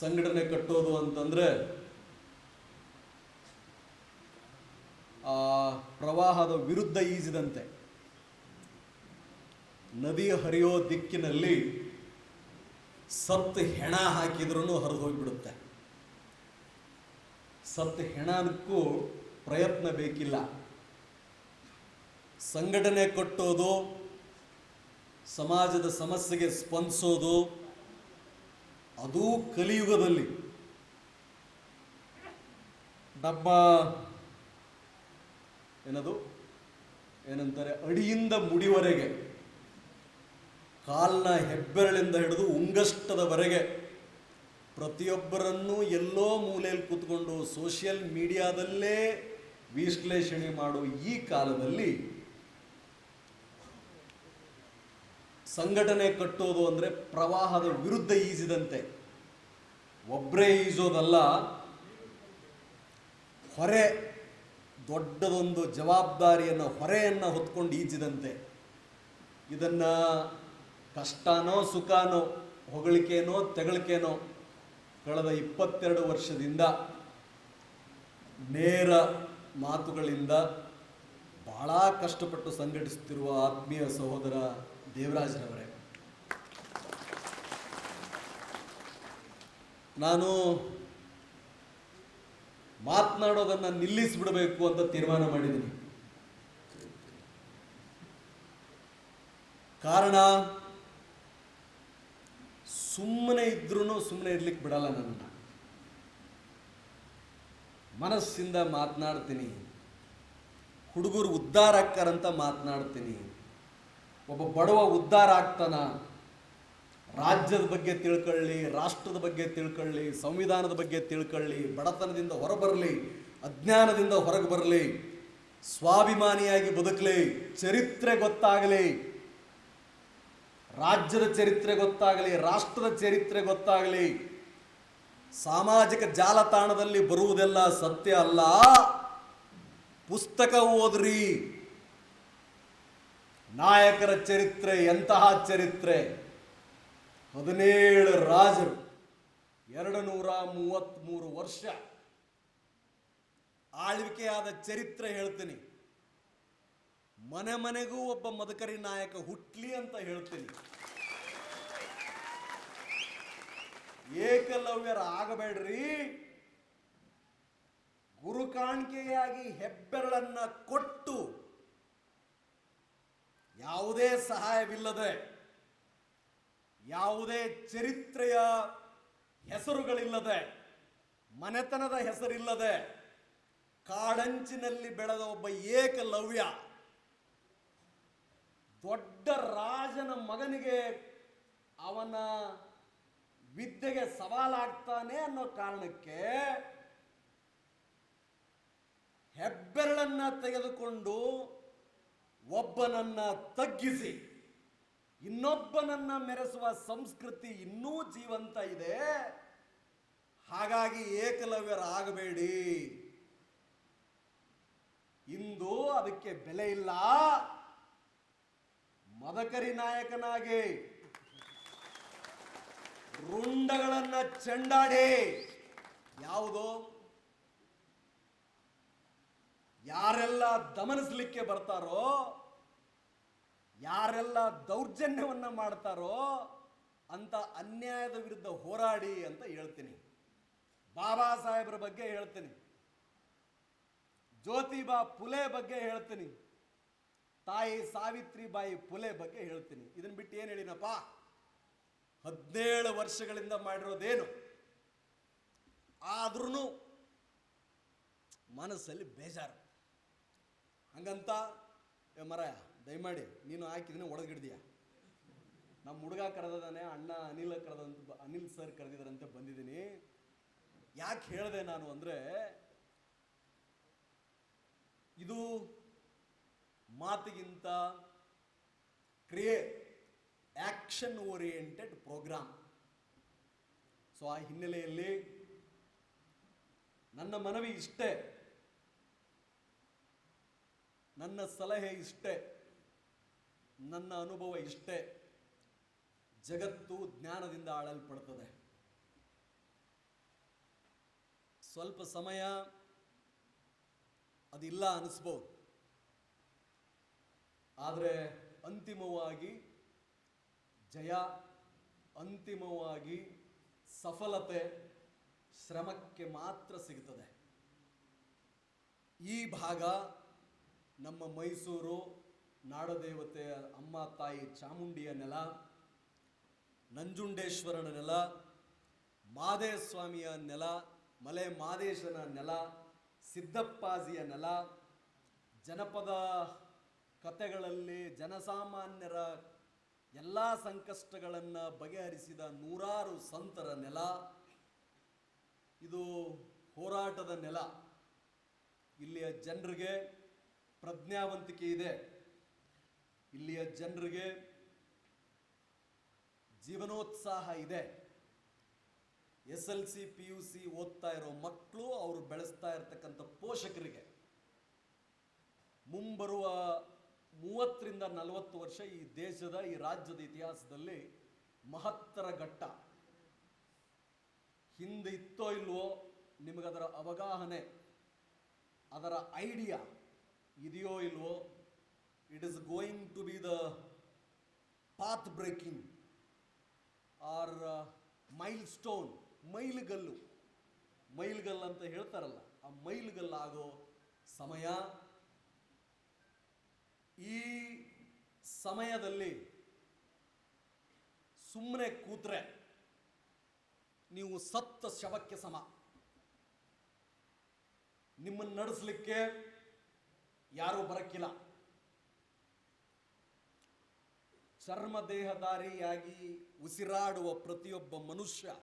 ಸಂಘಟನೆ ಕಟ್ಟೋದು ಅಂತಂದರೆ, ಆ ಪ್ರವಾಹದ ವಿರುದ್ಧ ಈಜಿದಂತೆ, ನದಿ ಹರಿಯೋ ದಿಕ್ಕಿನಲ್ಲಿ ಸತ್ತು ಹೆಣ ಹಾಕಿದ್ರೂ ಹರಿದು ಹೋಗಿಬಿಡುತ್ತೆ. ಸತ್ತು ಹೆಣಕ್ಕೂ ಪ್ರಯತ್ನ ಬೇಕಿಲ್ಲ. ಸಂಘಟನೆ ಕಟ್ಟೋದು, ಸಮಾಜದ ಸಮಸ್ಯೆಗೆ ಸ್ಪಂದಿಸೋದು ಅದೂ ಕಲಿಯುಗದಲ್ಲಿ. ನಮ್ಮ ಏನದು? ಏನಂತಾರೆ? ಅಡಿಯಿಂದ ಮುಡಿವರೆಗೆ. ಕಾಲ್ನ ಹೆಬ್ಬೆರಳಿಂದ ಹಿಡಿದು ಉಂಗಷ್ಟದವರೆಗೆ. ಪ್ರತಿಯೊಬ್ಬರನ್ನೂ ಎಲ್ಲೋ ಮೂಲೆಯಲ್ಲಿ ಕೂತ್ಕೊಂಡು ಸೋಷಿಯಲ್ ಮೀಡಿಯಾದಲ್ಲೇ ವಿಶ್ಲೇಷಣೆ ಮಾಡೋ ಈ ಕಾಲದಲ್ಲಿ ಸಂಘಟನೆ ಕಟ್ಟೋದು ಅಂದರೆ ಪ್ರವಾಹದ ವಿರುದ್ಧ ಈಜಿದಂತೆ ಒಬ್ಬರೇ ಈಜೋದಲ್ಲ, ಹೊರೆ, ದೊಡ್ಡದೊಂದು ಜವಾಬ್ದಾರಿಯನ್ನು, ಹೊರೆಯನ್ನು ಹೊತ್ಕೊಂಡು ಈಜಿದಂತೆ. ಇದನ್ನು ಕಷ್ಟನೋ ಸುಖನೋ ಹೊಗಳಿಕೆನೋ ತೆಗಳಿಕೆನೋ ಕಳೆದ ಇಪ್ಪತ್ತೆರಡು ವರ್ಷದಿಂದ ನೇರ ಮಾತುಗಳಿಂದ ಭಾಳ ಕಷ್ಟಪಟ್ಟು ಸಂಘಟಿಸುತ್ತಿರುವ ಆತ್ಮೀಯ ಸಹೋದರ ದೇವರಾಜ್ರವರೇ ನಾನು ಮಾತನಾಡೋದನ್ನು ನಿಲ್ಲಿಸಿಬಿಡಬೇಕು ಅಂತ ತೀರ್ಮಾನ ಮಾಡಿದ್ದೀನಿ. ಕಾರಣ, ಸುಮ್ಮನೆ ಇದ್ರೂ ಸುಮ್ಮನೆ ಇರ್ಲಿಕ್ಕೆ ಬಿಡಲ್ಲ ನನ್ನ ಮನಸ್ಸಿಂದ ಮಾತನಾಡ್ತೀನಿ. ಹುಡುಗರು ಉದ್ಧಾರ ಅಕ್ಕರಂತ ಮಾತನಾಡ್ತೀನಿ. ಒಬ್ಬ ಬಡವ ಉದ್ಧಾರ ಆಗ್ತಾನ? ರಾಜ್ಯದ ಬಗ್ಗೆ ತಿಳ್ಕೊಳ್ಳಿ, ರಾಷ್ಟ್ರದ ಬಗ್ಗೆ ತಿಳ್ಕೊಳ್ಳಿ, ಸಂವಿಧಾನದ ಬಗ್ಗೆ ತಿಳ್ಕೊಳ್ಳಿ, ಬಡತನದಿಂದ ಹೊರಬರಲಿ, ಅಜ್ಞಾನದಿಂದ ಹೊರಗೆ ಬರಲಿ, ಸ್ವಾಭಿಮಾನಿಯಾಗಿ ಬದುಕಲಿ, ಚರಿತ್ರೆ ಗೊತ್ತಾಗಲಿ, ರಾಜ್ಯದ ಚರಿತ್ರೆ ಗೊತ್ತಾಗಲಿ, ರಾಷ್ಟ್ರದ ಚರಿತ್ರೆ ಗೊತ್ತಾಗಲಿ, ಸಾಮಾಜಿಕ ಜಾಲತಾಣದಲ್ಲಿ ಬರುವುದೆಲ್ಲ ಸತ್ಯ ಅಲ್ಲ. ಪುಸ್ತಕ ಓದ್ರಿ. ನಾಯಕರ ಚರಿತ್ರೆ, ಎಂತಹ ಚರಿತ್ರೆ? ಹದಿನೇಳು ರಾಜರು, ಎರಡು ನೂರ ಮೂವತ್ತ್ಮೂರು ವರ್ಷ. ಆಳ್ವಿಕೆಯಾದ ಚರಿತ್ರೆ ಹೇಳ್ತೀನಿ. ಮನೆ ಮನೆಗೂ ಒಬ್ಬ ಮದಕರಿ ನಾಯಕ ಹುಟ್ಲಿ ಅಂತ ಹೇಳ್ತೀನಿ. ಏಕಲವ್ಯರ ಆಗಬೇಡ್ರಿ. ಗುರು ಕಾಣಿಕೆಯಾಗಿ ಹೆಬ್ಬೆರಳನ್ನ ಕೊಟ್ಟು ಯಾವುದೇ ಸಹಾಯವಿಲ್ಲದೆ ಯಾವುದೇ ಚರಿತ್ರೆಯ ಹೆಸರುಗಳಿಲ್ಲದೆ, ಮನೆತನದ ಹೆಸರಿಲ್ಲದೆ, ಕಾಡಂಚಿನಲ್ಲಿ ಬೆಳೆದ ಒಬ್ಬ ಏಕಲವ್ಯ ದೊಡ್ಡ ರಾಜನ ಮಗನಿಗೆ ಅವನ ವಿದ್ಯೆಗೆ ಸವಾಲಾಗ್ತಾನೆ ಅನ್ನೋ ಕಾರಣಕ್ಕೆ ಹೆಬ್ಬೆರಳನ್ನ ತೆಗೆದುಕೊಂಡು ಒಬ್ಬನನ್ನ ತಗ್ಗಿಸಿ, ಇನ್ನೊಬ್ಬನನ್ನ ಮೆರೆಸುವ ಸಂಸ್ಕೃತಿ ಇನ್ನೂ ಜೀವಂತ ಇದೆ. ಹಾಗಾಗಿ ಏಕಲವ್ಯರಾಗಬೇಡಿ. ಇಂದು ಅದಕ್ಕೆ ಬೆಲೆ ಇಲ್ಲ. ಮದಕರಿ ನಾಯಕನಾಗಿ ರುಂಡಗಳನ್ನ ಚೆಂಡಾಡಿ, ಯಾವುದು? ಯಾರೆಲ್ಲ ದಮನಿಸ್ಲಿಕ್ಕೆ ಬರ್ತಾರೋ, ಯಾರೆಲ್ಲ ದೌರ್ಜನ್ಯವನ್ನ ಮಾಡ್ತಾರೋ ಅಂತ ಅನ್ಯಾಯದ ವಿರುದ್ಧ ಹೋರಾಡಿ ಅಂತ ಹೇಳ್ತೀನಿ. ಬಾಬಾ ಸಾಹೇಬ್ರ ಬಗ್ಗೆ ಹೇಳ್ತೀನಿ. ಜ್ಯೋತಿಬಾ ಪುಲೆ ಬಗ್ಗೆ ಹೇಳ್ತೀನಿ. ತಾಯಿ ಸಾವಿತ್ರಿಬಾಯಿ ಪುಲೆ ಬಗ್ಗೆ ಹೇಳ್ತೀನಿ. ಇದನ್ನ ಬಿಟ್ಟು ಏನು ಹೇಳಿನಪ್ಪ? ಹದಿನೇಳು ವರ್ಷಗಳಿಂದ ಮಾಡಿರೋದೇನು? ಆದ್ರೂ ಮನಸ್ಸಲ್ಲಿ ಬೇಜಾರು. ಹಂಗಂತ, ಏ ಮರ ದಯಮಾಡಿ, ನೀನು ಹಾಕಿದ್ರೆ ಒಡೆದ್ಗಿಡ್ದೀಯ ನಮ್ಮ ಹುಡುಗ ಕರೆದಾನೆ ಅಣ್ಣ ಅನಿಲ ಕರೆದಂತ ಅನಿಲ್ ಸರ್ ಕರೆದಿದ್ದಾರಂತೆ ಬಂದಿದ್ದೀನಿ. ಯಾಕೆ ಹೇಳಿದೆ ನಾನು ಅಂದರೆ, ಇದು ಮಾತಿಗಿಂತ ಕ್ರಿಯೆ ಆ್ಯಕ್ಷನ್ ಓರಿಯೆಂಟೆಡ್ ಪ್ರೋಗ್ರಾಮ್ ಸೊ ಆ ಹಿನ್ನೆಲೆಯಲ್ಲಿ ನನ್ನ ಮನವಿ ಇಷ್ಟೇ. ನನ್ನ ಸಲಹೆ ಇಷ್ಟೇ, ನನ್ನ ಅನುಭವ ಇಷ್ಟೇ, ಜಗತ್ತು ಜ್ಞಾನದಿಂದ ಆಳಲ್ಪಡ್ತದೆ. ಸ್ವಲ್ಪ ಸಮಯ ಅದಿಲ್ಲ ಅನಿಸ್ಬೋದು. ಆದರೆ ಅಂತಿಮವಾಗಿ ಜಯ, ಅಂತಿಮವಾಗಿ ಸಫಲತೆ ಶ್ರಮಕ್ಕೆ ಮಾತ್ರ ಸಿಗುತ್ತದೆ ಈ ಭಾಗ ನಮ್ಮ ಮೈಸೂರು ನಾಡದೇವತೆಯ ಅಮ್ಮ ತಾಯಿ ಚಾಮುಂಡಿಯ ನೆಲ, ನಂಜುಂಡೇಶ್ವರನ ನೆಲ, ಮಾದೇಸ್ವಾಮಿಯ ನೆಲ, ಮಲೆ ಮಾದೇಶನ ನೆಲ, ಸಿದ್ದಪ್ಪಾಜಿಯ ನೆಲ, ಜನಪದ ಕತೆಗಳಲ್ಲಿ ಜನಸಾಮಾನ್ಯರ ಎಲ್ಲ ಸಂಕಷ್ಟಗಳನ್ನು ಬಗೆಹರಿಸಿದ ನೂರಾರು ಸಂತರ ನೆಲ. ಇದು ಹೋರಾಟದ ನೆಲ. ಇಲ್ಲಿಯ ಜನರಿಗೆ ಪ್ರಜ್ಞಾವಂತಿಕೆ ಇದೆ. ಇಲ್ಲಿಯ ಜನರಿಗೆ ಜೀವನೋತ್ಸಾಹ ಇದೆ. S L C, P U C ಓದ್ತಾ ಇರೋ ಮಕ್ಕಳು ಅವರು ಬೆಳೆಸ್ತಾ ಇರತಕ್ಕಂಥ ಪೋಷಕರಿಗೆ ಮುಂಬರುವ ಮೂವತ್ತರಿಂದ ನಲವತ್ತು ವರ್ಷ ಈ ದೇಶದ, ಈ ರಾಜ್ಯದ ಇತಿಹಾಸದಲ್ಲಿ ಮಹತ್ತರ ಘಟ್ಟ. ಹಿಂದೆ ಇತ್ತೋ ಇಲ್ವೋ ನಿಮಗದರ ಅವಗಾಹನೆ, ಅದರ ಐಡಿಯಾ. ಇದೆಯೋ ಇಲ್ವೋ it is going to be the path breaking or milestone ಮೈಲುಗಲ್ಲು. ಮೈಲ್ಗಲ್ಲು ಅಂತ ಹೇಳ್ತಾರಲ್ಲ, ಆ ಮೈಲ್ಗಲ್ಲಾಗೋ ಸಮಯ ಈ ಸಮಯದಲ್ಲಿ ಸುಮ್ಮನೆ ಕೂತ್ರೆ ನೀವು ಸತ್ತ ಶವಕ್ಕೆ ಸಮ. ನಿಮ್ಮನ್ನು ನಡೆಸಲಿಕ್ಕೆ ಯಾರೂ ಬರಕ್ಕಿಲ್ಲ. ಚರ್ಮ ದೇಹಧಾರಿಯಾಗಿ ಉಸಿರಾಡುವ ಪ್ರತಿಯೊಬ್ಬ ಮನುಷ್ಯ